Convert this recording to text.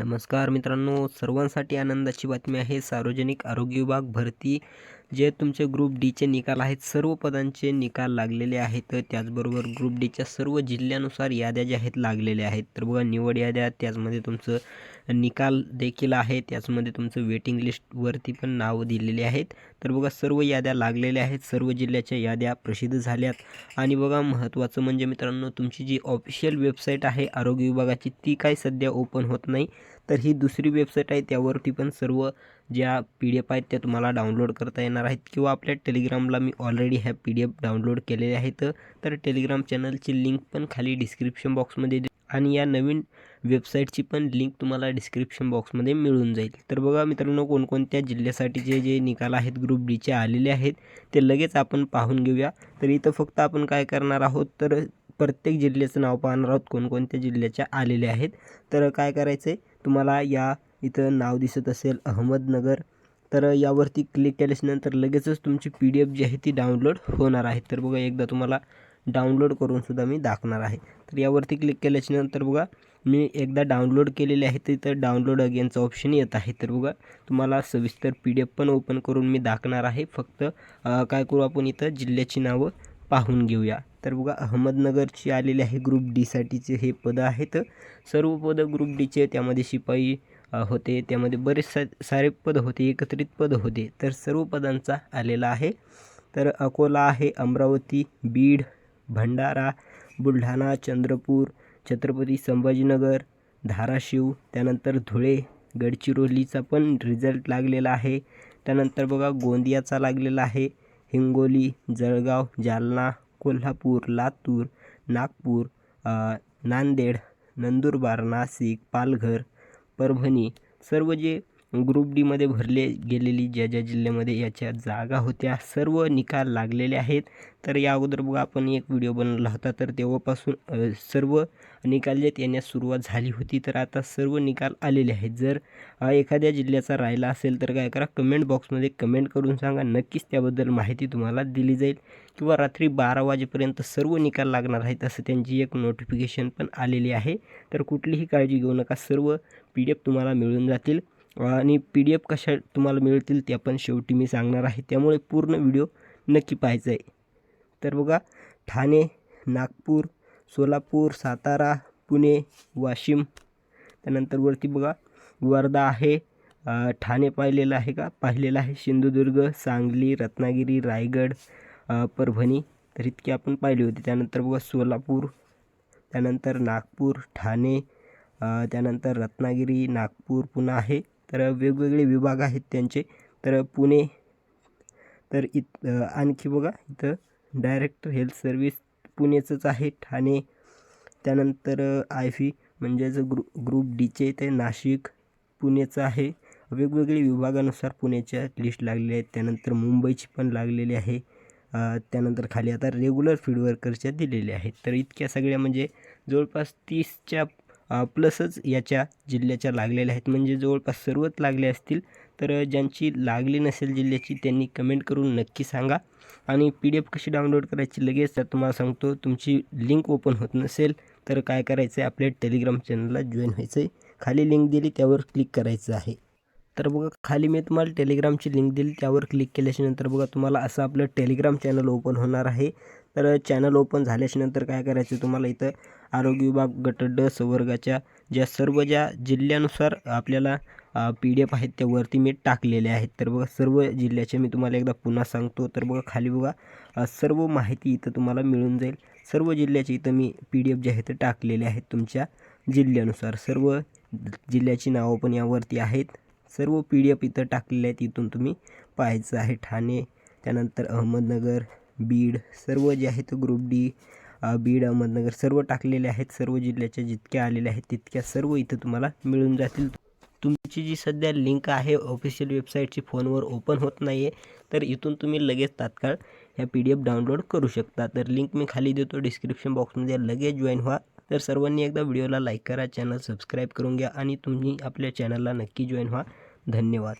नमस्कार मित्रांनो सर्वांसाठी आनंदाची बातमी आहे सार्वजनिक आरोग्य विभाग भरती जे तुमचे ग्रुप डीचे निकाल आहेत सर्व पदांचे निकाल लागलेले आहेत. त्याचबरोबर ग्रुप डीच्या सर्व जिल्ह्यानुसार याद्या ज्या आहेत लागलेल्या आहेत. तर बघा निवड याद्या त्याचमध्ये तुमचं निकाल देखील आहे. त्याचमध्ये तुमचं वेटिंग लिस्टवरती पण नावं दिलेली आहेत. तर बघा सर्व याद्या लागलेल्या आहेत. सर्व जिल्ह्याच्या याद्या प्रसिद्ध झाल्यात. आणि बघा महत्त्वाचं म्हणजे मित्रांनो तुमची जी ऑफिशियल वेबसाईट आहे आरोग्य विभागाची ती काय सध्या ओपन होत नाही. तर ही दुसरी वेबसाईट आहे त्यावरती पण सर्व ज्या पी डी एफ आहेत त्या तुम्हाला डाउनलोड करता येणार आहेत किंवा आपल्या टेलिग्रामला मी ऑलरेडी ह्या पी डी एफ डाउनलोड केलेल्या आहेत. तर टेलिग्राम चॅनलची लिंक पण खाली डिस्क्रिप्शन बॉक्समध्ये आणि या नवीन वेबसाईटची पण लिंक तुम्हाला डिस्क्रिप्शन बॉक्समध्ये मिळून जाईल. तर बघा मित्रांनो कोणकोणत्या जिल्ह्यासाठीचे जे निकाल आहेत ग्रुप डीचे आलेले आहेत ते लगेच आपण पाहून घेऊया. तर इथं फक्त आपण काय करणार आहोत तर प्रत्येक जिल्ह्याचं नाव पाहणार आहोत कोणकोणत्या जिल्ह्याच्या आलेले आहेत. तर काय करायचं आहे तुम्हाला या इथं नाव दिसत असेल अहमदनगर. तर यावरती क्लिक केल्याच्यानंतर लगेचच तुमची पी डी एफ जी आहे ती डाउनलोड होणार आहे. तर बघा एकदा तुम्हाला डाउनलोड करूनसुद्धा मी दाखवणार आहे. तर यावरती क्लिक केल्याच्यानंतर बघा मी एकदा डाउनलोड केलेले आहे तर इथं डाउनलोड अगेनचं ऑप्शन येत आहे. तर बघा तुम्हाला सविस्तर पी डी एफ पण ओपन करून मी दाखवणार आहे. फक्त काय करू आपण इथं जिल्ह्याची नावं पाहून घेऊया. तर बघा अहमदनगरची आलेली आहे ग्रुप डीसाठीचे हे पदं आहेत. सर्व पदं ग्रुप डीचे त्यामध्ये शिपाई होते. त्यामध्ये बरेच सा सारे पद होते एकत्रित पद होते. तर सर्व पदांचा आलेला आहे. तर अकोला आहे अमरावती बीड भंडारा बुलढाणा चंद्रपूर छत्रपती संभाजीनगर धाराशिव त्यानंतर धुळे गडचिरोलीचा पण रिझल्ट लागलेला आहे. त्यानंतर बघा गोंदियाचा लागलेला आहे. हिंगोली जळगाव जालना कोल्हापूर लातूर नागपूर नांदेड नंदुरबार नाशिक पालघर परभणी सर्व जे ग्रुप डीमध्ये भरले गेलेली ज्या ज्या जिल्ह्यामध्ये याच्या जागा होत्या सर्व निकाल लागलेले आहेत. तर या अगोदर बघा आपण एक व्हिडिओ बनवला होता. तर तेव्हापासून सर्व निकाल जे येण्यास सुरुवात झाली होती. तर आता सर्व निकाल आलेले आहेत. जर एखाद्या जिल्ह्याचा राहिला असेल तर काय करा कमेंट बॉक्समध्ये कमेंट करून सांगा. नक्कीच त्याबद्दल माहिती तुम्हाला दिली जाईल. किंवा रात्री बारा वाजेपर्यंत सर्व निकाल लागणार आहेत असं त्यांची एक नोटिफिकेशन पण आलेली आहे. तर कुठलीही काळजी घेऊ नका. सर्व पी डी एफ तुम्हाला मिळून जातील. आणि पी डी एफ कशा तुम्हाला मिळतील ते पण शेवटी मी सांगणार आहे. त्यामुळे पूर्ण व्हिडिओ नक्की पाहायचा आहे. तर बघा ठाणे नागपूर सोलापूर सातारा पुणे वाशिम. त्यानंतर वरती बघा वर्धा आहे ठाणे पाहिलेलं आहे का? पाहिलेलं आहे सिंधुदुर्ग सांगली रत्नागिरी रायगड परभणी. तर इतकी आपण पाहिली होती. त्यानंतर बघा सोलापूर त्यानंतर नागपूर ठाणे त्यानंतर रत्नागिरी नागपूर पुन्हा आहे. तर वेगवेगळे विभाग आहेत त्यांचे. तर पुणे तर इत आणखी बघा इथं डायरेक्टर हेल्थ सर्विस पुणेचंच आहे. ठाणे त्यानंतर आय फी म्हणजेच ग्रु ग्रुप डीचे ते नाशिक पुणेचं आहे. वेगवेगळे विभागानुसार पुण्याच्या लिस्ट लागलेल्या आहेत. त्यानंतर मुंबईची पण लागलेली आहे. त्यानंतर खाली आता रेग्युलर फील्ड वर्करच्या दिलेल्या आहेत. तर इतक्या सगळ्या म्हणजे जवळपास तीसच्या प्लसच याच्या जिल्ह्याच्या लागलेल्या आहेत. म्हणजे जवळपास सर्वच लागले असतील तर ज्यांची लागली नसेल जिल्ह्याची त्यांनी कमेंट करून नक्की सांगा. आणि पी डी एफ कशी डाउनलोड करायची लगेच तर तुम्हाला सांगतो तुमची लिंक ओपन होत नसेल तर काय करायचं आहे आपल्या टेलिग्राम चॅनलला जॉईन व्हायचं आहे खाली लिंक दिली त्यावर क्लिक करायचं आहे. तर बघा खाली मी तुम्हाला टेलिग्रामची लिंक दिली त्यावर क्लिक केल्याच्यानंतर बघा तुम्हाला असं आपलं टेलिग्राम चॅनल ओपन होणार आहे. तर चॅनल ओपन झाल्याच्यानंतर काय करायचं तुम्हाला इथं आरोग्य विभाग गट ड संवर्गाच्या ज्या सर्व ज्या जिल्ह्यानुसार आपल्याला पी डी एफ आहेत त्यावरती मी टाकलेले आहेत. तर बघा सर्व जिल्ह्याचे मी तुम्हाला एकदा पुन्हा सांगतो. तर बघा खाली बघा सर्व माहिती इथं तुम्हाला मिळून जाईल. सर्व जिल्ह्याचे इथं मी पी डी एफ जे आहे ते टाकलेले आहेत तुमच्या जिल्ह्यानुसार. सर्व जिल्ह्याची नावं पण यावरती आहेत. सर्व पी डी एफ इथं टाकलेले आहेत इथून तुम्ही पाहायचं आहे ठाणे त्यानंतर अहमदनगर बीड सर्व जे आहेत ग्रुप डी बीड अहमदनगर सर्व टाकलेले आहेत सर्व जिल्ह्याच्या जितक्या आलेल्या आहेत तितक्या सर्व इथं तुम्हाला मिळून जातील. तुमची जी सध्या लिंक आहे ऑफिशियल वेबसाईटची फोनवर ओपन होत नाही आहे तर इथून तुम्ही लगेच तात्काळ ह्या पी डी एफ डाउनलोड करू शकता. तर लिंक मी खाली देतो डिस्क्रिप्शन बॉक्समध्ये लगेच जॉईन व्हा. तर सर्वांनी एकदा व्हिडिओला लाईक करा चॅनल सबस्क्राईब करून घ्या आणि तुम्ही आपल्या चॅनलला नक्की जॉईन व्हा. धन्यवाद.